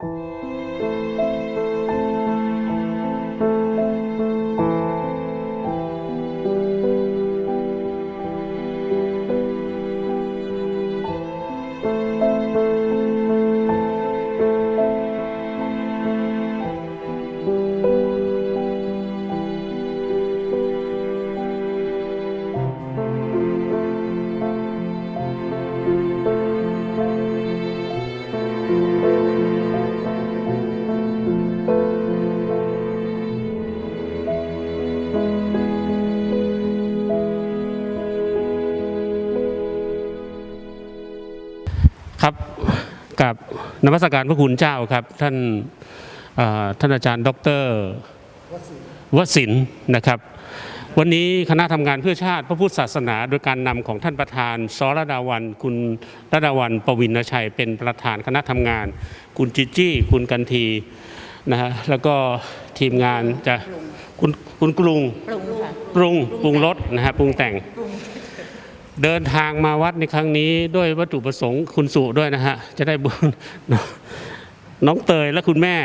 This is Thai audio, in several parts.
ครั นมัสการพระคุณเจ้าครับ ท่านเอ่อท่านอาจารย์ ดรวสินทร์นะครับ วันนี้คณะทำงานเพื่อชาติพระพุทธศาสนา โดยการนำของท่านประธานสรดาวัน คุณรดาวันปวินชัย เป็นประธานคณะทำงาน คุณจิจี้ คุณกันทีนะฮะแล้วก็ทีมงานจะคุณคุณกรุงปรุงค่ะปรุงปรุงรสนะฮะปรุงแต่ง เดินทางมาวัดในครั้งนี้ด้วยวัตถุประสงค์คุณสุด้วยนะฮะ จะได้บุญน้องเตยและคุณแม่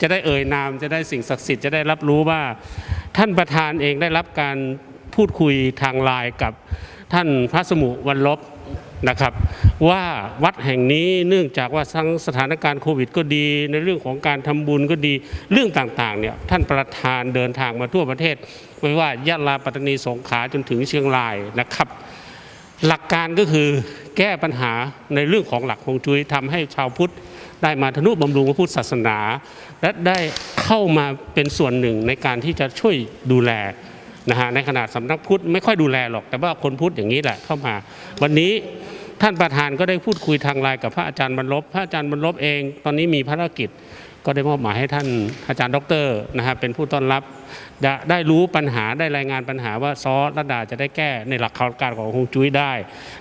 จะได้เอ่ยนาม จะได้สิ่งศักดิ์สิทธิ์จะได้รับรู้ว่า ท่านประธานเองได้รับการพูดคุยทางไลน์กับท่านพระสมุวันลบนะครับ ว่าวัดแห่งนี้เนื่องจากว่าทั้งสถานการณ์โควิดก็ดี ในเรื่องของการทำบุญก็ดีเรื่องต่างๆเนี่ยท่านประธานเดินทางมาทั่วประเทศ ไม่ว่ายะลาปัตตานีสงขลาจนถึงเชียงรายนะครับ หลักการก็คือแก้ปัญหาในเรื่องของหลักฮวงจุ้ยทำให้ชาวพุทธได้มาทนุบำรุงพระพุทธศาสนา และได้เข้ามาเป็นส่วนหนึ่งในการที่จะช่วยดูแลนะฮะในขนาดสำนักพุทธไม่ค่อยดูแลหรอก แต่ว่าคนพุทธอย่างนี้แหละเข้ามา วันนี้ท่านประธานก็ได้พูดคุยทางไลน์กับพระอาจารย์บรรลบพระอาจารย์บรรลบเอง ตอนนี้มีภารกิจ ก็ได้มอบหมายให้ท่านอาจารย์ดอกเตอรนะฮะเป็นผู้ต้อนรับได้รู้ปัญหาได้รายงานปัญหาว่าซอสระดาจะได้แก้ในหลักการของฮวงจุ้ยได้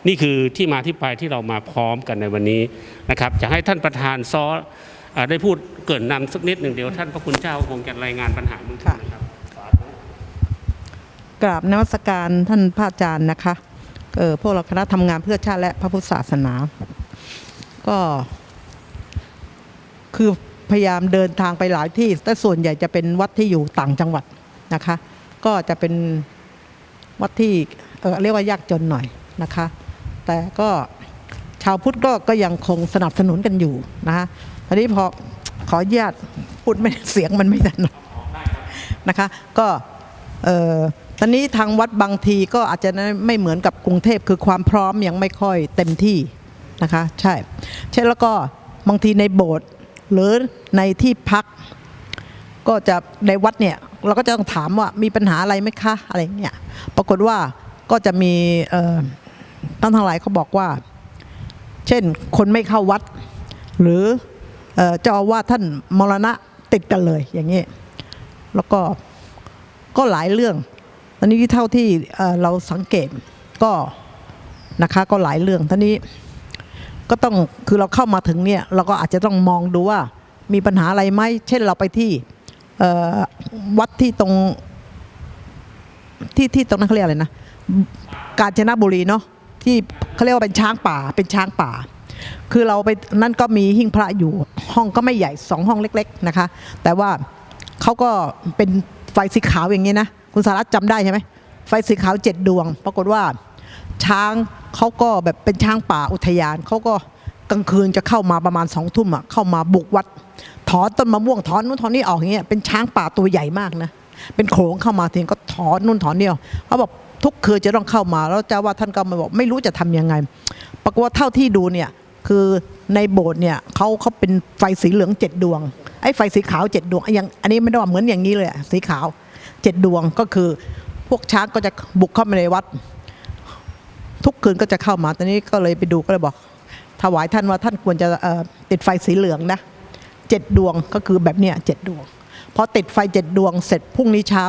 นี่คือที่มาที่ไปที่เรามาพร้อมกันในวันนี้นะครับจะให้ท่านประธานซออ่าได้พูดเกินนำสักนิดหนึ่งเดียวท่านพระคุณเจ้าคงจะรายงานปัญหาเบื้องต้นนะครับกราบนวัสการท่านพระอาจารย์นะคะเออพวกเราคณะทำงานเพื่อชาติและพระพุทธศาสนา ก็คือ พยายามเดินทางไปหลายที่ แต่ส่วนใหญ่จะเป็นวัดที่อยู่ต่างจังหวัดนะคะ ก็จะเป็นวัดที่เเรียกว่ายากจนหน่อยนะคะ แต่ก็ชาวพุทธก็ก็ยังคงสนับสนุนกันอยู่นะคะทีนี้พอขออนุญาตพูดไม่เสียงมันไม่ถนัดนะคะ ก็เออตอนนี้ทางวัดบางทีก็อาจจะไม่เหมือนกับกรุงเทพคือความพร้อมยังไม่ค่อยเต็มที่นะคะ ใช่เช่แล้วก็บางทีในโบสถ์ หรือในที่พัก ก็จะในวัดเนี่ยเราก็จะต้องถามว่ามีปัญหาอะไรไหมคะอะไรเงี้ยปรากฏว่าก็จะมีท่านทั้งหลายเขาบอกว่า เช่นคนไม่เข้าวัด หรือเอ่อเจ้าอาวาสท่านมรณะติดกันเลยอย่างนี้แล้วก็ก็หลายเรื่องตอนนี้เท่าที่เอ่อเราสังเกตก็นะคะก็หลายเรื่องท่านี้ ก็ต้องคือเราเข้ามาถึงเนี่ยเราก็อาจจะต้องมองดูว่ามีปัญหาอะไรไหมเช่นเราไปที่วัดที่ตรงที่ที่ตรงนั้นเขาเรียกอะไรนะกาญจนบุรีเนาะที่เขาเรียกว่าเป็นช้างป่าเป็นช้างป่า คือเราไปนั่นก็มีหิ้งพระอยู่ห้องก็ไม่ใหญ่สองห้องเล็ก ๆนะคะ แต่ว่าเขาก็เป็นไฟสีขาวอย่างนี้นะ คุณสารัตจำได้ใช่ไหมไฟสีขาวเจ็ดดวง ปรากฏว่าช้าง เขาก็แบบเป็นช้างป่าอุทยานเขาก็กลางคืนจะเข้ามาประมาณสองทุ่มอะเข้ามาบุกวัด ถอนต้นมะม่วงถอนนู่นถอนนี่ออกอย่างเงี้ยเป็นช้างป่าตัวใหญ่มากนะเป็นโขงเข้ามาทีก็ถอนนู่นถอนนี่ออกเขาบอกทุกคืนจะต้องเข้ามาแล้วเจ้าว่าท่านก็มาบอกไม่รู้จะทำยังไง ปรากฏว่าเท่าที่ดูเนี่ยคือในโบสถ์เนี่ยเขาเขาเป็นไฟสีเหลืองเจ็ดดวงไอ้ไฟสีขาวเจ็ดดวงไอ้อยังอันนี้ไม่ได้ว่าเหมือนอย่างนี้เลยสีขาวเจ็ดดวงก็คือพวกช้างก็จะบุกเข้ามาในวัด ทุกคืนก็จะเข้ามาตอนนี้ก็เลยไปดูก็เลยบอก ถวายท่านว่าท่านควรจะติดไฟสีเหลืองนะเจ็ดดวงก็คือแบบเนี้ยเจ็ดดวงพอติดไฟเจ็ดดวงเสร็จพรุ่งนี้เช้า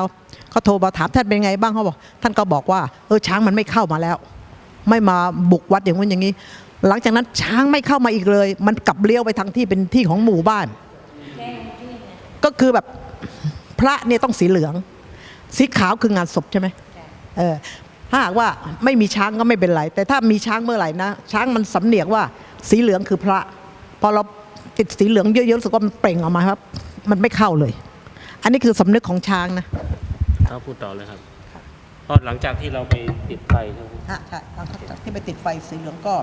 เขาโทรมาถามท่านเป็นไงบ้างเขาบอก ท่านก็บอกว่าเออช้างมันไม่เข้ามาแล้ว ไม่มาบุกวัดอย่างนู้นอย่างนี้ หลังจากนั้นช้างไม่เข้ามาอีกเลย มันกลับเลี้ยวไปทางที่เป็นที่ของหมู่บ้าน ก็คือแบบพระเนี่ยต้องสีเหลือง สีขาวคืองานศพใช่ไหมเออ ถ้าหากว่าไม่มีช้างก็ไม่เป็นไร แต่ถ้ามีช้างเมื่อไหร่นะ ช้างมันสำเนียกว่าสีเหลืองคือพระ พอเราติดสีเหลืองเยอะๆรู้สึกว่ามันเปล่งออกมาครับ มันไม่เข้าเลย อันนี้คือสำนึกของช้างนะเขาพูดต่อเลยครับเพราะหลังจากที่เราไปติดไฟใช่ไหมฮะใช่หลังจากที่ไปติดไฟสีเหลืองก็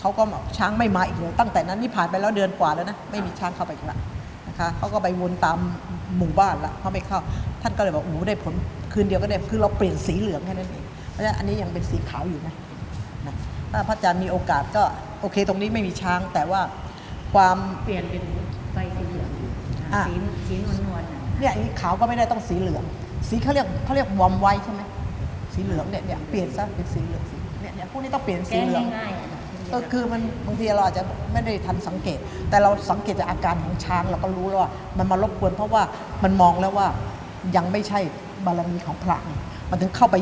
เขาก็ช้างไม่มาอีกเลย ตั้งแต่นั้นนี่ผ่านไปแล้วเดือนกว่าแล้วนะไม่มีช้างเข้าไปอีกละ นะคะเขาก็ไปวนตามหมู่บ้านละเขาไม่เข้า ท่านก็เลยบอกโอ้โหได้ผลคืนเดียวก็ได้คือเราเปลี่ยนสีเหลืองแค่นั้นเองเพราะฉะนั้นอันนี้ยังเป็นสีขาวอยู่นะนะถ้าพระอาจารย์มีโอกาสก็โอเคตรงนี้ไม่มีช้างแต่ว่าความเปลี่ยนเป็นไฟสีเหลืองอะสีสีนวลนวลๆน่ะเนี่ยอันนี้ขาวก็ไม่ได้ต้องสีเหลือง สีเขาเรียกเขาเรียกวอมไวท์ใช่ไหมสีเหลืองเนี่ยเนี่ยเปลี่ยนซะเป็นสีเหลืองสีเนี่ยเนี่ยพวกนี้ต้องเปลี่ยนสีแก้เหลืองง่ายๆอะนะ เออคือมันบางทีเราอาจจะไม่ได้ทันสังเกต แต่เราสังเกตจากอาการของช้างเราก็รู้แล้วว่ามันมารบกวนเพราะว่ามันมองแล้วว่ายังไม่ใช่บารมีของพระไงมันถึงเข้าไป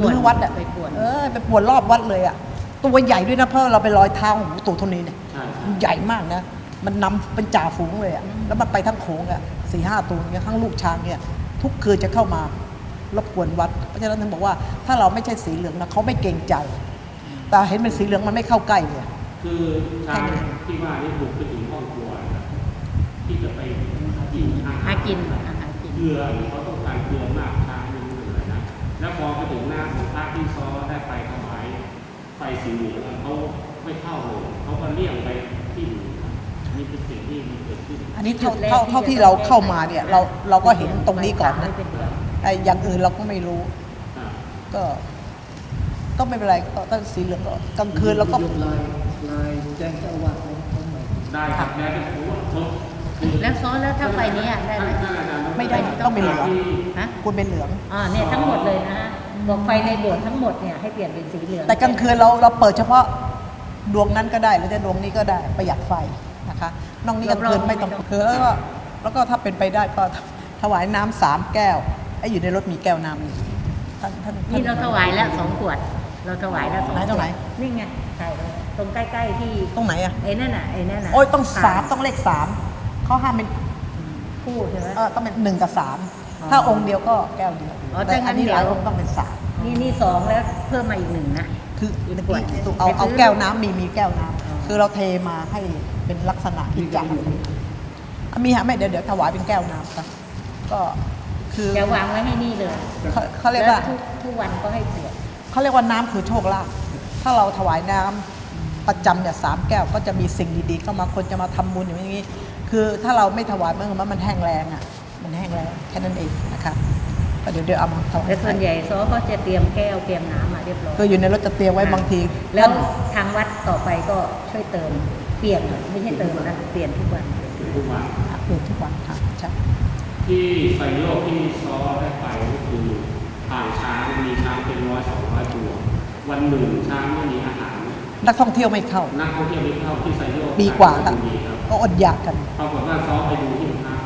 รื้อวัดอะไปปวดเออไปปวดรอบวัดเลยอะตัวใหญ่ด้วยนะเพราะเราไปรอยเท้าของตัวเท่านี้เนี่ยใช่มันใหญ่มากนะมันนำเป็นจ่าฝูงเลยอะแล้วมันไปทั้งโขงอะสี่ห้าตัวเนี่ยทั้งลูกช้างเนี่ย ทุกคืนจะเข้ามารบกวนวัด เพราะฉะนั้นถึงบอกว่าถ้าเราไม่ใช่สีเหลืองนะเขาไม่เกรงใจ แต่เห็นเป็นสีเหลืองมันไม่เข้าใกล้เลยคือช้างที่ว่านี่บุกไปถึงห้องครัวนะครับที่จะไปกินอาหาหารกินอาหารกินเกลือเขาต้องการเกลือมากช้างไม่รู้เป็นอะไรนะแล้วพอไปถึงหน้าของพระที่ซ้อได้ไปถวายไฟสีเหลืองเขาไม่เข้าเลยเขาก็เลี่ยงไปที่อื่นครับนี่เป็นสิ่งที่มันเกิดขึ้นอันนี้เท่าเท่าเท่าที่เราเข้ามาเนี่ยเราเราก็เห็นตรงนี้ก่อนนะไฟเป็นเหลืองไอ้อย่างอื่นเราก็ไม่รู้อ่าก็ ก็ไม่เป็นไรก็ถ้าสีเหลืองก็กลางคืนเราก็ ยกลายลายแจ้งเจ้าอาวาสของของใหม่ได้ครับแล้วจะรู้ว่าเขาคือแล้วซ้อนแล้วถ้าไฟนี้อะได้ไหมท่านอาจารย์ไม่ได้ต้องเป็นเหลืองฮะควรเป็นเหลือง อ่าเนี่ยทั้งหมดเลยนะฮะบอกไฟในโบสถ์ทั้งหมดเนี่ยให้เปลี่ยนเป็นสีเหลืองแต่กลางคืนเราเราเปิดเฉพาะดวงนั้นก็ได้หรือจะดวงนี้ก็ได้ประหยัดไฟนะคะ นอกนี้กลางคืนไม่ต้องคือแล้วก็แล้วก็ถ้าเป็นไปได้ก็ถวายน้ำสามแก้วไอ้อยู่ในรถมีแก้วน้ำนี่ท่านท่านนี่เราถวายแล้วสองขวด เราถวายแล้วสองไหนตรงไหนขวดนี่ไงใช่เลยตรงใกล้ๆที่ตรงไหนอะไอ้นั่นน่ะไอ้นั่นน่ะโอ้ยต้องสามต้องเลขสามเขาห้ามเป็นคู่ใช่ไหมเออต้องเป็นหนึ่งกับสามอ๋อถ้าองค์เดียวก็แก้วเดียวอ๋อแต่ถ้างั้นอันนี้หลายเดี๋ยวองค์ต้องเป็นสามนี่นี่สองแล้วเพิ่มมาอีกหนึ่งนะคืออีกเมื่อขวดกี้เอาไปเอาซื้อแก้วน้ำมีมีแก้วน้อ๋อำคือเราเทมาให้เป็นลักษณะกิจจาอะมีฮะไม่เดี๋ยวเดี๋ยวถวายเป็นแก้วน้ำครับก็คือจะวางไว้ให้นี่เลยเขาเขาเรียกว่าแล้ทุกทุกวันก็ให้เปลี่ยน เขาเรียกว่าน้ำคือโชคลาภถ้าเราถวายน้ำประจำเนี่ยสามแก้วก็จะมีสิ่งดีๆเข้ามาคนจะมาทำบุญอย่างนี้ คือถ้าเราไม่ถวายมันมันมันแห้งแรงอะ มันแห้งแรงแค่นั้นเองนะคะก็เดี๋ยวเดี๋ยวเอามาถวายแต่ส่วนใหญ่ซอก็จะเตรียมแก้วเตรียมน้ำมาเรียบร้อยคืออยู่ในรถจะเตรียมไว้บางที แล้วทางวัดต่อไปก็ช่วยเติมเปลี่ยนไม่ใช่เติมนะเปลี่ยนทุกวันทุกวันท่านเปลี่ยนทุกวันค่ะใช่ที่ไฟโลกที่ซ้อได้ไปก็คือทางช้างมีช้างเป็นร้อยสองร้อยตั ววันหนึ่งช้างไม่มีอาหาร นักท่องเที่ยวไม่เข้า นักท่องเที่ยวไม่เข้าที่ไซโยกปีกว่าครับดีครับก็อดอยากกัน ปรากฏว่าซ้อไปดูที่พัก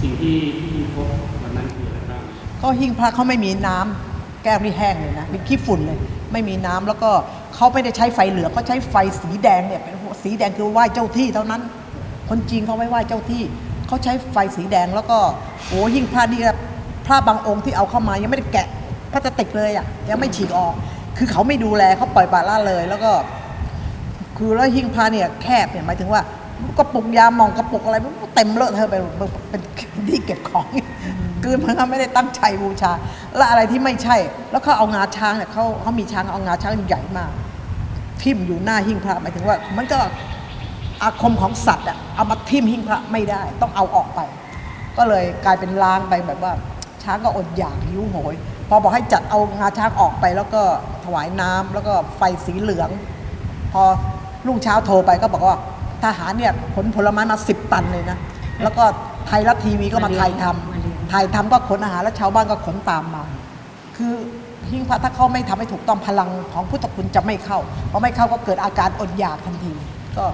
สิ่งที่ที่พบวันนั้นคืออะไรบ้างก็หิ้งพระเขาไม่มีน้ำแก้วนี่แห้งเลยนะมีขี้ฝุ่นเลย ไม่มีน้ำแล้วก็เขาไม่ได้ใช้ไฟเหลืองเขาใช้ไฟสีแดงเนี่ยเป็นสีแดงคือไหว้เจ้าที่เท่านั้น คนจีนเขาไม่ไหว้เจ้าที่เขาใช้ไฟสีแดงแล้วก็โอ้หิ้งพระนี่นะพระบางองค์ที่เอาเข้ามายังไม่ได้แกะพลาสติกเลยอะยังไม่ฉีกออก คือเขาไม่ดูแลเขาปล่อยปละละเลย แล้วก็ คือแล้วหิ้งพระเนี่ยแคบเนี่ยหมายถึงว่ากระปุกยาหมองกระปุกอะไรมันเต็มเลอะเทอะไปหมดเป็นที่เก็บของคือมันก็ไม่ได้ตั้งใจบูชา และอะไรที่ไม่ใช่ แล้วเขาเอางาช้างเนี่ยเขาเขามีช้างเอางาช้างใหญ่มาก ทิ่มอยู่หน้าหิ้งพระหมายถึงว่า มันก็อาคมของสัตว์อะเอามาทิ่มหิ้งพระไม่ได้ ต้องเอาออกไป ก็เลยกลายเป็นล้างไปแบบว่า ช้างก็อดอยากหิวโหย พอบอกให้จัดเอางาช้างออกไป แล้วก็ถวายน้ำแล้วก็ไฟสีเหลือง พอรุ่งเช้าโทรไปก็บอกว่าทหารเนี่ยขนผลไม้มาสิบตันเลยนะแล้วก็ไทยรัฐทีวีก็มาถ่ายทำถ่ายทำก็ขนอาหารแล้วชาวบ้านก็ขนตามมา คือหิ้งพระถ้าเขาไม่ทำให้ถูกต้องพลังของพุทธคุณจะไม่เข้าพอไม่เข้าก็เกิดอาการอดอยากทันที ก็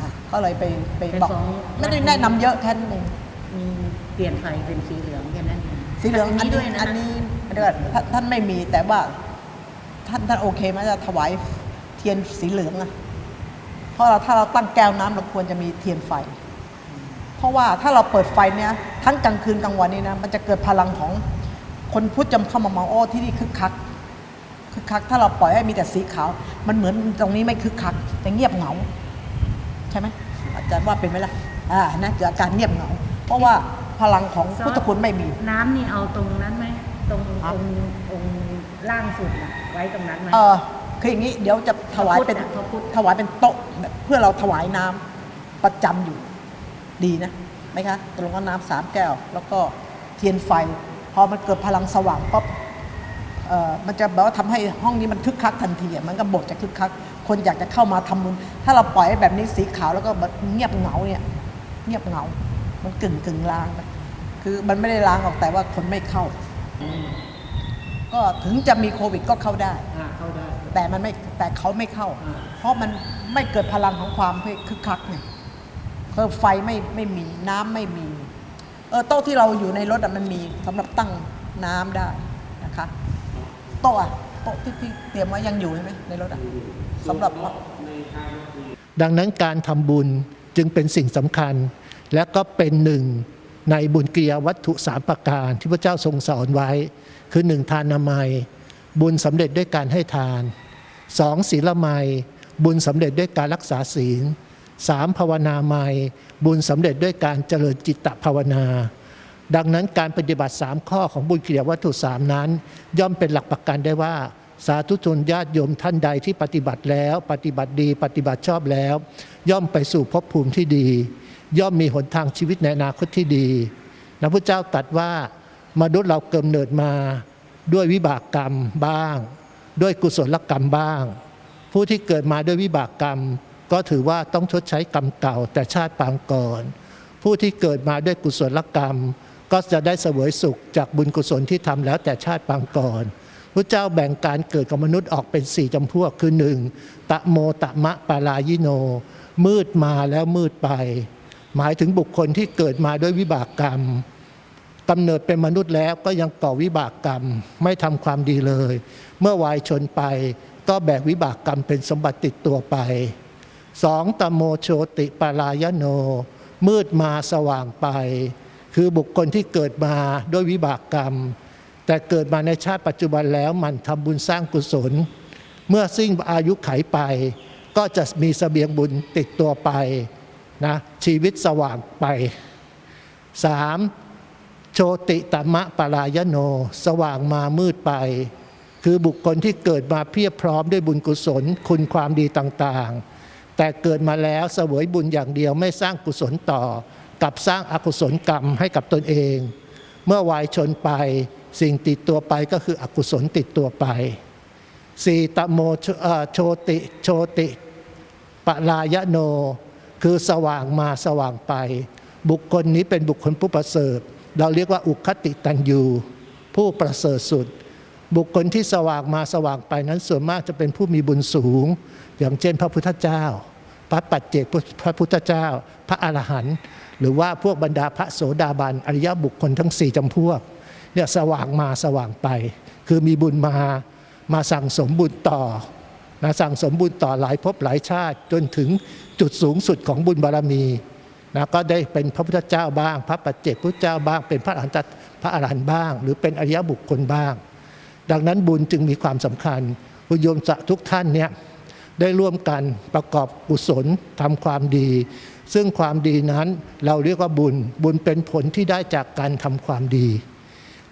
อะก็เลยไปไปเป็นบอกสองไม่ได้แนะนำเยอะแค่นั้นเองมีเปลี่ยนไฟเป็นสีเหลืองแค่นั้นเองสีเหลืองอันนี้นี้ด้วยนะอันนี้ เดี๋ยวก่อนท่านท่านไม่มีแต่ว่าท่านท่านโอเคไหมจะถวายเทียนสีเหลืองอะเพราะเราถ้าเราตั้งแก้วน้ำเราควรจะมีเทียนไฟ เพราะว่าถ้าเราเปิดไฟเนี้ยทั้งกลางคืนกลางวันนี่นะมันจะเกิดพลังของคนพุทธจำเข้ามามองโอ้ที่นี่คึกคักคึกคัก ถ้าเราปล่อยให้มีแต่สีขาว มันเหมือนตรงนี้ไม่คึกคักแต่เงียบเหงา ใช่ไหมอาจารย์ว่าเป็นไหมล่ะอ่านะเกิดอาการเงียบเหงา เพราะว่าพลังของพุทธคุณไม่มี น้ำนี่เอาตรงนั้นไหม ตรงครับองค์องค์ล่างสุดน่ะไว้ตรงนั้นไหม เออคืออย่างนี้เดี๋ยวจะถวายเป็นพระพุทธ ถวายเป็นโต๊ะเพื่อเราถวายน้ำประจำอยู่ ดีนะไหมคะตรงกับน้ำสามแก้ว แล้วก็เทียนไฟ พอมันเกิดพลังสว่างปั๊บเอ่อมันจะแบบว่าทำให้ห้องนี้มันคึกคักทันทีอะมันก็บทจะคึกคัก คนอยากจะเข้ามาทำบุญถ้าเราปล่อยให้แบบนี้สีขาวแล้วก็แบบเงียบเหงาเนี่ยเงียบเหงา มันกึ่งกึ่งล้างนะคือมันไม่ได้ล้างออกแต่ว่าคนไม่เข้า ก็ถึงจะมีโควิดก็เข้าได้ อ่าเข้าได้ แต่มันไม่แต่เขาไม่เข้า อ่า เพราะมันไม่เกิดพลังของความคึกคักเนี่ยเออไฟไม่ไม่มีน้ำไม่มี เออโต๊ะที่เราอยู่ในรถอะมันมีสำหรับตั้งน้ำได้นะคะ โต๊ะอะโต๊ะที่ที่เตรียมไว้ยังอยู่ใช่ไหมในรถอะสำหรับ ดังนั้นการทำบุญจึงเป็นสิ่งสำคัญ และก็เป็นหนึ่ง ในบุญกิยาวัตถุสามประการที่พระเจ้าทรงสอนไว้ คือหนึ่งทานนามัย บุญสำเร็จด้วยการให้ทานสองศีลไมยบุญสำเร็จด้วยการรักษาศีลสามภาวนาไมยบุญสำเร็จด้วยการเจริญจิตตภาวนา ดังนั้นการปฏิบัติ3ข้อของบุญกิริยาวัตถุสามนั้น ย่อมเป็นหลักประกันได้ว่าสาธุชนญาติโยมท่านใดที่ปฏิบัติแล้ว ปฏิบัติดีปฏิบัติชอบแล้ว ย่อมไปสู่ภพภูมิที่ดี ย่อมมีหนทางชีวิตในอนาคตที่ดีนะพระเจ้าตรัสว่ามนุษย์เราเกิมเนิดมาด้วยวิบากกรรมบ้าง ด้วยกุศลกรรมบ้าง ผู้ที่เกิดมาด้วยวิบากกรรม ก็ถือว่าต้องชดใช้กรรมเก่าแต่ชาติปางก่อน ผู้ที่เกิดมาด้วยกุศลกรรม ก็จะได้เสวยสุขจากบุญกุศลที่ทำแล้วแต่ชาติปางก่อนพระเจ้าแบ่งการเกิดของมนุษย์ออกเป็นสี่จำพวกคือหนึ่งตะโมตะมะปาลายิโน มืดมาแล้วมืดไป หมายถึงบุคคลที่เกิดมาด้วยวิบากกรรมกำเนิดเป็นมนุษย์แล้วก็ยังก่อวิบากกรรมไม่ทำความดีเลย เมื่อวายชนไปก็แบกวิบากกรรมเป็นสมบัติติดตัวไปสองตโมโชติปารายโน มืดมาสว่างไป คือบุคคลที่เกิดมาด้วยวิบากกรรม แต่เกิดมาในชาติปัจจุบันแล้วมันทำบุญสร้างกุศล เมื่อสิ้นอายุไขไป ก็จะมีเสบียงบุญติดตัวไป นะชีวิตสว่างไปสามโชติตมะปรายโน สว่างมามืดไป คือบุคคลที่เกิดมาเพียบพร้อมด้วยบุญกุศลคุณความดีต่างๆ แต่เกิดมาแล้วเสวยบุญอย่างเดียวไม่สร้างกุศลต่อ กับสร้างอกุศลกรรมให้กับตนเอง เมื่อวายชนไปสิ่งติดตัวไปก็คืออกุศลติดตัวไปสี่ตโมโชโชติโชติปลายโน คือสว่างมาสว่างไป บุคคลนี้เป็นบุคคลผู้ประเสริฐ เราเรียกว่าอุคติตันยูผู้ประเสริฐสุด บุคคลที่สว่างมาสว่างไปนั้นส่วนมากจะเป็นผู้มีบุญสูง อย่างเช่นพระพุทธเจ้า พระปัจเจกพระพุทธเจ้า พระอรหันต์หรือว่าพวกบรรดาพระโสดาบันอริยบุคคลทั้งสี่จำพวกเนี่ยสว่างมาสว่างไป คือมีบุญมามาสั่งสมบุญต่อนะสั่งสมบุญต่อหลายภพหลายชาติจนถึง จุดสูงสุดของบุญบารมีนะก็ได้เป็นพระพุทธเจ้าบ้าง พระปัจเจกพุทธเจ้าบ้าง เป็นพระอรหันตพระอรหันต์บ้าง หรือเป็นอริยบุคคลบ้าง ดังนั้นบุญจึงมีความสำคัญคุณโยมจะทุกท่านเนี่ยได้ร่วมกันประกอบกุศลทำความดี ซึ่งความดีนั้นเราเรียกว่าบุญบุญเป็นผลที่ได้จากการทำความดี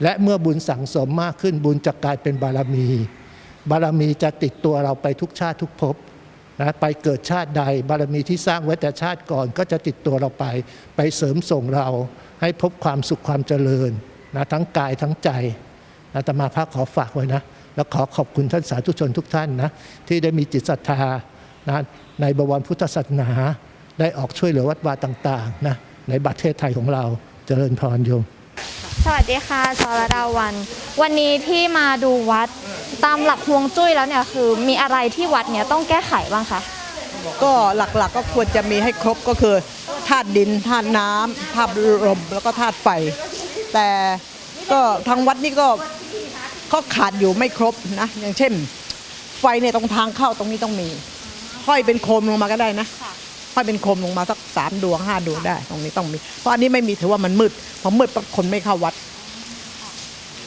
และเมื่อบุญสั่งสมมากขึ้นบุญจะกลายเป็นบารมี บารมีจะติดตัวเราไปทุกชาติทุกภพ นะไปเกิดชาติใดบารมีที่สร้างไว้แต่ชาติก่อนก็จะติดตัวเราไป ไปเสริมส่งเราให้พบความสุขความเจริญนะทั้งกายทั้งใจอาตมาภาคขอฝากไว้นะ แล้วขอขอบคุณท่านสาธุชนทุกท่านนะที่ได้มีจิตศรัทธานะในบวรพุทธศาสนา ได้ออกช่วยเหลือวัดวาต่างๆนะในประเทศไทยของเราเจริญพรโยม สวัสดีค่ะสรดาวัน วันนี้ที่มาดูวัดตามหลักฮวงจุ้ยแล้วเนี่ยคือมีอะไรที่วัดเนี่ยต้องแก้ไขบ้างคะก็หลักๆก็ควรจะมีให้ครบก็คือธาตุดินธาตุน้ำธาตุลมแล้วก็ธาตุไฟ แต่ก็ทางวัดนี่ก็ก็ขาดอยู่ไม่ครบนะ อย่างเช่น ไฟเนี่ยตรงทางเข้าตรงนี้ต้องมีห้อยเป็นโคมลงมาก็ได้นะ อยเป็นโคมลงมาสักสามดวงห้าดวงได้ ตรงนี้ต้องมี เพราะอันนี้ไม่มีถือว่ามันมืดพอมืดปั๊บคนไม่เข้าวัด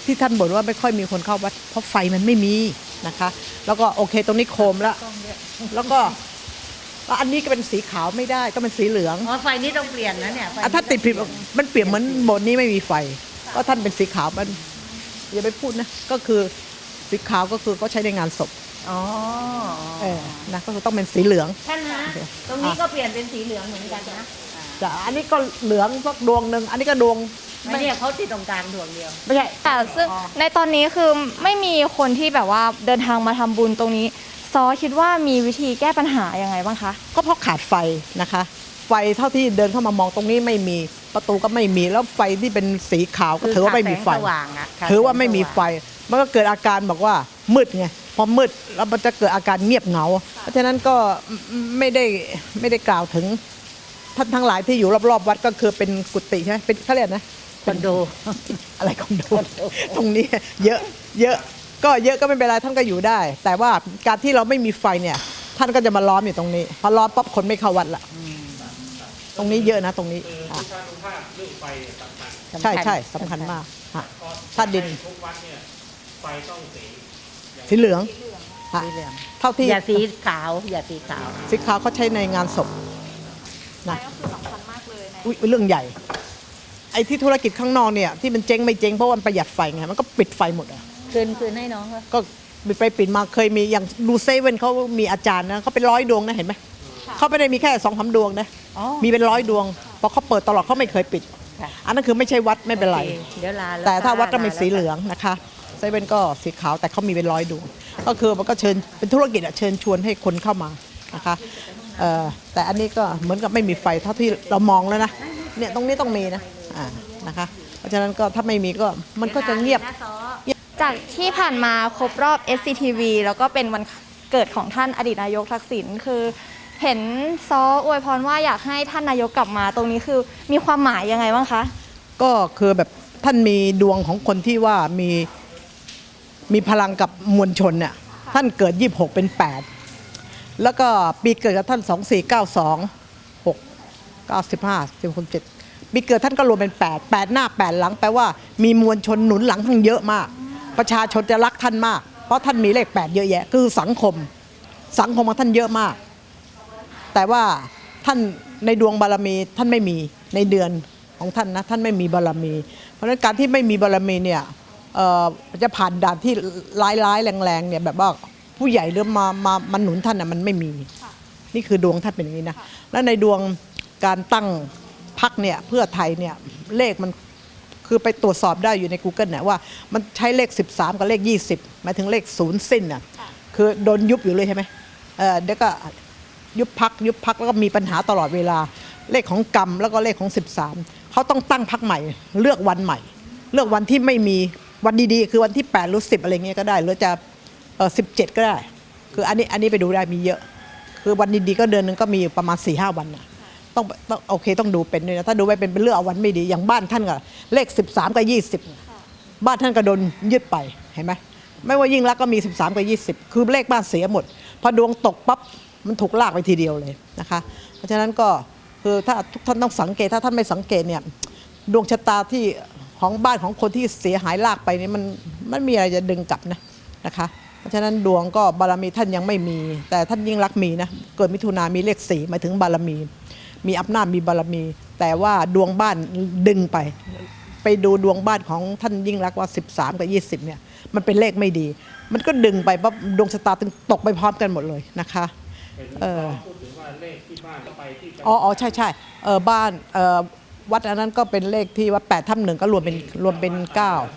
ที่ท่านบ่นว่าไม่ค่อยมีคนเข้าวัด เพราะไฟมันไม่มีนะคะ แล้วก็โอเค ตรงนี้โคมแล้ว แล้วก็แล้วอันนี้ก็เป็นสีขาวไม่ได้ก็เป็นสีเหลืองอ๋อไฟนี้ต้องเปลี่ยนนะเนี่ยไฟอะถ้าติดผิดมันเปลี่ยนเหมือนโบสถ์นี้ไม่มีไฟ ก็ท่านเป็นสีขาวมันอย่าไปพูดนะก็คือสีขาวก็คือก็ใช้ในงานศพ อ๋อเออนะก็คือต้องเป็นสีเหลือง ท่านนะ ตรงนี้ก็เปลี่ยนเป็นสีเหลืองเหมือนกันนะแต่อันนี้ก็เหลืองสักดวงหนึ่งอันนี้ก็ดวงไม่เนี่ยเขาติดตรงกลางดวงเดียว ไม่ใช่แต่ซึ่งในตอนนี้คือไม่มีคนที่แบบว่าเดินทางมาทำบุญตรงนี้ ซอคิดว่ามีวิธีแก้ปัญหายังไงบ้างคะ ก็เพราะขาดไฟนะคะ ไฟเท่าที่เดินเข้ามามองตรงนี้ไม่มีประตูก็ไม่มีแล้วไฟที่เป็นสีขาวก็ถือว่าไม่มีไฟคือขาดแสงสว่างอะขาดถือว่าไม่มีแสงสไฟว่างมันก็เกิดอาการบอกว่ามืดไง พอมืดแล้วมันจะเกิดอาการเงียบเหงา เพราะฉะนั้นก็ไม่ได้ไม่ได้กล่าวถึงท่านทั้งหลายที่อยู่รอบๆวัดก็คือเป็นกุฏิใช่ไหมเป็นเขาเรียกนะคอนโดอะไรคอนโดตรงนี้เยอะเยอะก็เยอะก็ไม่เป็นไรท่านก็อยู่ได้ แต่ว่าการที่เราไม่มีไฟเนี่ย ท่านก็จะมาล้อมอยู่ตรงนี้พอล้อมปั๊บคนไม่เข้าวัดละตรงนี้เยอะนะตรงนี้อะใช่ใช่สำคัญมากอะถ้าดินทุกวัดเนี่ยไฟต้องสี สีเหลืองอะสีเหลืองเท่าที่อย่าสีขาว อย่าสีขาวสีขาวเขาใช้ในงานศพนะก็คือสำคัญมากเลยในอุ้ยเรื่องใหญ่ ไอ้ที่ธุรกิจข้างนอกเนี่ยที่มันเจ๊งไม่เจ๊งเพราะว่ามันประหยัดไฟไงมันก็ปิดไฟหมดอะคืนคืนให้น้องเขาก็ปิดไปปิดมาเคยมีอย่างดูเซเว่นเขามีอาจารย์นะเขาเป็นร้อยดวงนะเห็นไหมเขาไม่ได้มีแค่สองสามดวงนะอ๋อมีเป็นร้อยดวงเพราะเขาเปิดตลอดเขาไม่เคยปิดค่ะอันนั้นคือไม่ใช่วัดไม่เป็นไรโอคเดี๋ยวลาล้แต่ถ้าวัดต้องลเป็นสีเหลืองนะคะเซเว่นก็สีขาวแต่เขามีเป็นร้อยดวงก็คือมันก็เชิญเป็นธุรกิจอะเชิญชวนให้คนเข้ามานะคะเอ่อแต่อันนี้ก็เหมือนกับไม่มีไฟเท่าที่เรามองแล้วนะเนี่ยตรงนี้ต้องมีนะอ่านะคะ เพราะฉะนั้นก็ถ้าไม่มีก็มันก็จะเงียบนะซอจากที่ผ่านมาครบรอบ SCTV แล้วก็เป็นวันเกิดของท่านอดีตนายกทักษิณคือเห็นซออวยพรว่าอยากให้ท่านนายกกลับมาตรงนี้คือมีความหมายยังไงบ้างคะ ก็คือแบบท่านมีดวงของคนที่ว่ามี มีพลังกับมวลชนเนี่ยท่านเกิด 26 เป็น 8 แล้วก็ปีเกิดกับท่าน 2492 6 95 17ปีเกิดท่านก็รวมเป็น 8 8 หน้า 8 หลังแปลว่ามีมวลชนหนุนหลังทั้งเยอะมาก ประชาชนจะรักท่านมาก เพราะท่านมีเลข 8 เยอะแยะ คือสังคม สังคมของท่านเยอะมาก แต่ว่าท่านในดวงบารมีท่านไม่มีในเดือนของท่านนะท่านไม่มีบารมี เพราะฉะนั้นการที่ไม่มีบารมีเนี่ย จะผ่านด่านที่ร้ายๆแรงๆเนี่ยแบบว่าผู้ใหญ่เริ่มมามามาหนุนท่านน่ะมันไม่มี นี่คือดวงท่านเป็นอย่างนี้นะแล้วในดวงการตั้งพักเนี่ยเพื่อไทยเนี่ยเลขมันคือไปตรวจสอบได้อยู่ใน Google เนี่ยว่ามันใช้เลข 13 กับเลข 20หมายถึงเลขศูนย์สิ้นน่ะคือโดนยุบอยู่เลยใช่ไหมเออเดี๋ยวก็ยุบพักยุบพักแล้วก็มีปัญหาตลอดเวลา เลขของกรรมแล้วก็เลขของ 13 เขาต้องตั้งพักใหม่ เลือกวันใหม่ เลือกวันที่ไม่มี วันดีๆ คือวันที่8หรือ10 อะไรเงี้ยก็ได้ หรือจะเออ17ก็ได้ คืออันนี้อันนี้ไปดูได้มีเยอะ คือวันดีๆก็เดือนหนึงก็มีอยู่ประมาณ4ีหวันนะต้องต้องโอเคต้องดูเป็นด้วยนะถ้าดูไม่เป็นเป็นเลือเอาวันไม่ดีอย่างบ้านท่านก็เลข 13 กับ 20 บ้านท่านก็โดนยึดไปเห็นไหมไม่ว่ายิ่งรักก็มี 13 กับ 20 คือเลขบ้านเสียหมด พอดวงตกปั๊บมันถูกลากไปทีเดียวเลยนะคะ เพราะฉะนั้นก็คือถ้าทุกท่านต้องสังเกตถ้าท่านไม่สังเกตเนี่ยดวงชะตาที่ ของบ้านของคนที่เสียหายลากไปนี่มันมันมีอะไรจะดึงกลับนะนะคะ เพราะฉะนั้นดวงก็บารมีท่านยังไม่มี แต่ท่านยิ่งรักษณ์มีนะเกิดมิถุนามีเลขสีหมายถึงบารมี มีอำนาจมีบารมี แต่ว่าดวงบ้านดึงไป ไปดูดวงบ้านของท่านยิ่งรักษณ์ว่า 13 กับ 20เนี่ยมันเป็นเลขไม่ดี มันก็ดึงไปปั๊บดวงชะตาถึงตกไปพร้อมกันหมดเลยนะคะเออพูดถึงว่าเลขที่บ้านไปที่จังหวัดอ๋ออ๋อใช่ใช่เออบ้านเออ วัดอันนั้นก็เป็นเลขที่ว่า8ทับหนึ่งก็รวมเป็นรวมเป็น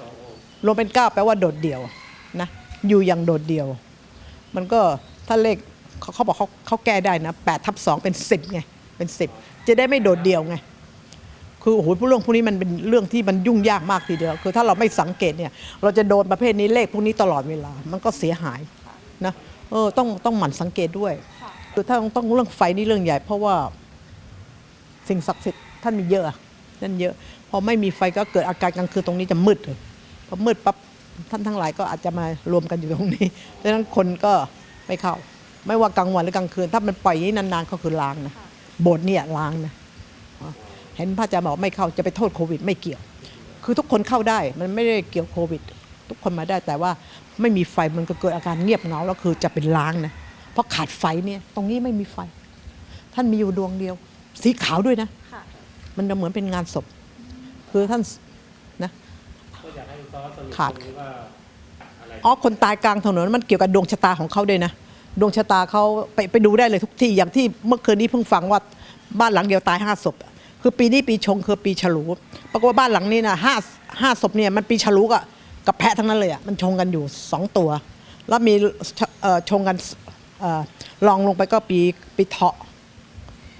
9 รวมเป็น 9 แปลว่าโดดเดี่ยวนะอยู่อย่างโดดเดี่ยว มันก็ถ้าเลขเขาเขาบอกเขาเขาแก้ได้นะ8ทับ2เป็น 10ไงเป็น 10 จะได้ไม่โดดเดี่ยวไงคือโอ้โหพวกเรื่องพวกนี้มันเป็นเรื่องที่มันยุ่งยากมากทีเดียว คือถ้าเราไม่สังเกตเนี่ยเราจะโดนประเภทนี้เลขพวกนี้ตลอดเวลา มันก็เสียหายนะเออต้องต้องหมั่นสังเกตด้วยคือถ้าต้องต้องเรื่องไฟนี่เรื่องใหญ่ เพราะว่าสิ่งศักดิ์สิทธิ์ ท่านมีเยอะอะนั่นเยอะ พอไม่มีไฟก็เกิดอาการกลางคืนตรงนี้จะมืดเลยพอมืดปั๊บท่านทั้งหลายก็อาจจะมารวมกันอยู่ตรงนี้ดังนั้นคนก็ไม่เข้า ไม่ว่ากลางวันหรือกลางคืน ถ้ามันปล่อยนี้นานๆก็คือล้างนะโบสถ์เนี่ยล้างนะเห็นพระอาจารย์บอกไม่เข้าจะไปโทษโควิด ไม่เกี่ยว คือทุกคนเข้าได้มันไม่ได้เกี่ยวโควิด ทุกคนมาได้แต่ว่าไม่มีไฟมันก็เกิดอาการเงียบเงาแล้วคือจะเป็นล้างนะเพราะขาดไฟเนี่ยตรงนี้ไม่มีไฟ ท่านมีอยู่ดวงเดียว สีขาวด้วยนะ มันจะเหมือนเป็นงานศพ คือท่านนะก็อยากให้ซอสรุปขาดตรงนี้ว่าอะไรอ๋อคนตายกลางถนนมันเกี่ยวกับดวงชะตาของเขาด้วยนะดวงชะตาเขาไปไปดูได้เลยทุกที่อย่างที่เมื่อคืนนี้เพิ่งฟังว่าบ้านหลังเดียวตายห้าศพอะคือปีนี้ปีชงคือปีฉลูปรากฏว่าบ้านหลังนี้นะห้าห้าศพเนี่ยมันปีฉลูกับกับแพะทั้งนั้นเลยอะมันชงกันอยู่สองตัว แล้วมีเอ่อชงกันเอ่อลองลงไปก็ปีปีเถาะ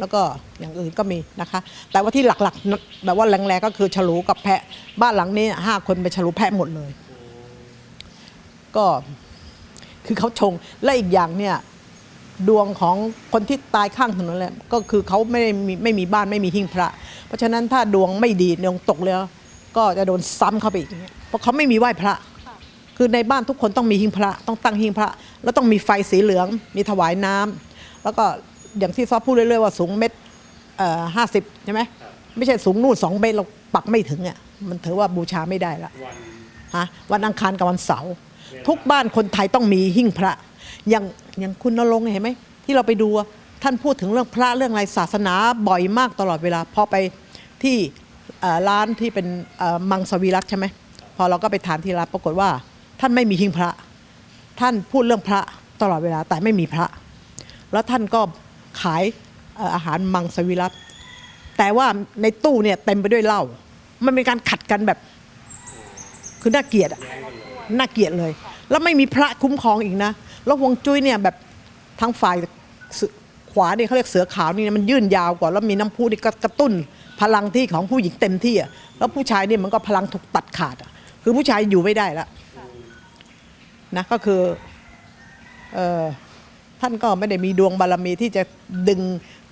แล้วก็อย่างอื่นก็มีนะคะ แต่ว่าที่หลักๆแบบว่าแรงๆก็คือฉลูกับแพะ บ้านหลังนี้ห้าคนไปนฉลูแพะหมดเลย ก็คือเขาชงและอีกอย่างเนี่ยดวงของคนที่ตายข้างถนนเลยก็คือเขาไม่ได้มีไม่มีบ้านไม่มีหิ้งพระ เพราะฉะนั้นถ้าดวงไม่ดีดวงตกเลยก็จะโดนซ้ำเข้าไปอีกอย่างเงี้ยเพราะเขาไม่มีไหว้พระ คือในบ้านทุกคนต้องมีหิ้งพระ ต้องตั้งหิ้งพระ แล้วต้องมีไฟสีเหลือง มีถวายน้ำแล้วก็ อย่างที่ซอฟพูดเรื่อยๆว่าสูงเม็ดห้าสิบใช่ไหมไม่ใช่สูงนู่นสองเมตรเราปักไม่ถึงอะมันถือว่าบูชาไม่ได้ละวันฮะวันอังคารกับวันเสาร์ทุกบ้านคนไทยต้องมีหิ้งพระ อย่างอย่างคุณนรงค์เนี่ยเห็นไหมที่เราไปดูอะท่านพูดถึงเรื่องพระเรื่องอะไรศาสนาบ่อยมากตลอดเวลาพอไปที่เอ่อร้านที่เป็นเอ่อมังสวิรัตใช่ไหมพอเราก็ไปทานที่ร้านปรากฏว่า ท่านไม่มีหิ้งพระ ท่านพูดเรื่องพระตลอดเวลาแต่ไม่มีพระ แล้วท่านก็ ขายอาหารมังสวิรัตแต่ว่าในตู้เนี่ยเต็มไปด้วยเหล้ามันเป็นการขัดกันแบบคือน่าเกลียดอะน่าเกลียดเลย แล้วไม่มีพระคุ้มครองอีกนะ แล้วฮวงจุ้ยเนี่ยแบบทางฝ่ายขวาเนี่ยเขาเรียกเสือขาวนี่มันยื่นยาวกว่าแล้วมีน้ำพุนี่ก็กระตุ้นพลังที่ของผู้หญิงเต็มที่อะแล้วผู้ชายเนี่ยมันก็พลังถูกตัดขาดอะคือผู้ชายอยู่ไม่ได้แล้วนะก็คือเออ ท่านก็ไม่ได้มีดวงบารมีที่จะดึง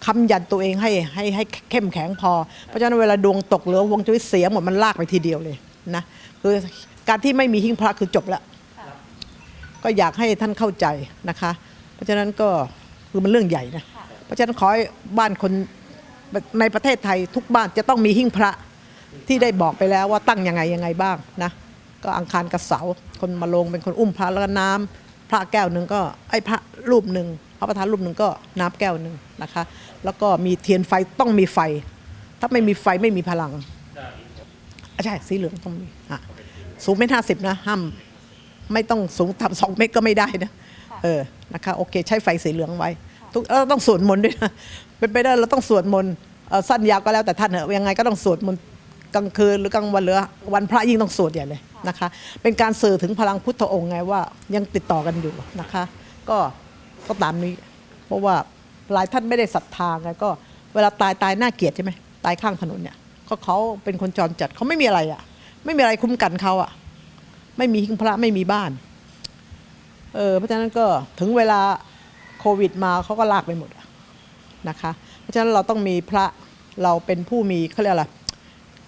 คำยันตัวเองให้ให้ให้เข้มแข็งพอ เพราะฉะนั้นเวลาดวงตกเหลือวงจุ้ยเสียหมดมันลากไปทีเดียวเลยนะคือการที่ไม่มีหิ้งพระคือจบแล้วก็อยากให้ท่านเข้าใจนะคะ เพราะฉะนั้นก็คือมันเรื่องใหญ่นะเพราะฉะนั้นขอให้บ้านคนในประเทศไทยทุกบ้านจะต้องมีหิ้งพระที่ได้บอกไปแล้วว่าตั้งยังไงยังไงบ้างนะก็อังคารกับเสาคนมาลงเป็นคนอุ้มพระแล้วก็น้ำ พระแก้วหนึ่งก็ไอ้พระรูปหนึ่งพระประธานรูปหนึ่งก็น้ำแก้วหนึ่งนะคะ แล้วก็มีเทียนไฟต้องมีไฟ ถ้าไม่มีไฟไม่มีพลังอะใช่สีเหลืองต้องมีอะสูงเมตรห้าสิบนะห้ามไม่ต้องสูงต่ำสองเมตรก็ไม่ได้นะเออนะคะโอเคใช้ไฟสีเหลืองไว้ทุกเออต้องสวดมนต์ด้วยนะเป็นไปได้เราต้องสวดมนต์เอ่อสั้นยาวก็แล้วแต่ท่านเถอะยังไงก็ต้องสวดมนต์กลางคืนหรือกลางวันหรือวันพระยิ่งต้องสวดใหญ่เลย นะคะ เป็นการสื่อถึงพลังพุทธองค์ไงว่ายังติดต่อกันอยู่นะคะ ก็ก็ตามนี้ เพราะว่าหลายท่านไม่ได้ศรัทธาไงก็เวลาตายตายน่าเกลียดใช่ไหมตายข้างถนนเนี่ยก็เขาเป็นคนจรจัดเขาไม่มีอะไรอะ ไม่มีอะไรคุ้มกันเขาอะ ไม่มีหิ้งพระไม่มีบ้านเออเพราะฉะนั้นก็ถึงเวลาโควิดมาเขาก็ลากไปหมดนะคะ เพราะฉะนั้นเราต้องมีพระเราเป็นผู้มีเขาเรียกอะไร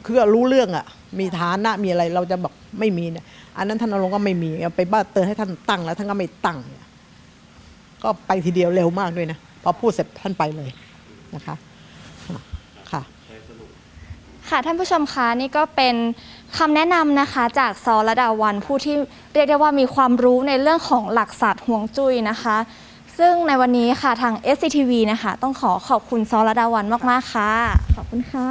คือรู้เรื่องอะมีฐานะมีอะไรเราจะบอก ไม่มีเนี่ยอันนั้นท่านอารงค์ก็ไม่มีเอาไปบ้านเตือนให้ท่านตั้งแล้วท่านก็ไม่ตั้งก็ไปทีเดียวเร็วมากด้วยนะพอพูดเสร็จท่านไปเลยนะคะค่ะค่ะท่านผู้ชมคะนี่ก็เป็นคำแนะนำนะคะจากซอระดาวันผู้ที่เรียกได้ว่ามีความรู้ในเรื่องของหลักศาสตร์ห่วงจุ้ยนะคะ ซึ่งในวันนี้ค่ะทาง SCTV นะคะ ต้องขอขอบคุณซอระดาวันมาก ๆ ค่ะ ขอบคุณค่ะ